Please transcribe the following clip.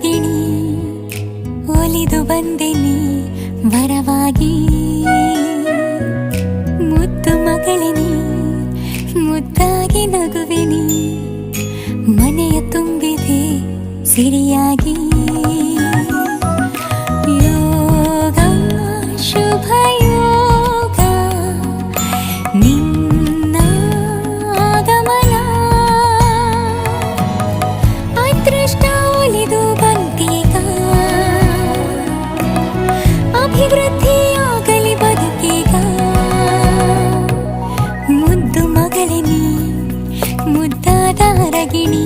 ಅರಗಿಣಿ ಒಲಿದು ಬಂದೆನಿ ವರವಾಗಿ. ಮುದ್ದು ಮಗಳಿನಿ ಮುದ್ದಾಗಿ ನಗುವಿನಿ ಮನೆಯ ತುಂಬಿದೆ ಸಿರಿಯಾಗಿ. ಮುದ್ದು ಮಗಳಿನಿ ಮುದ್ದಾದ ಅರಗಿಣಿ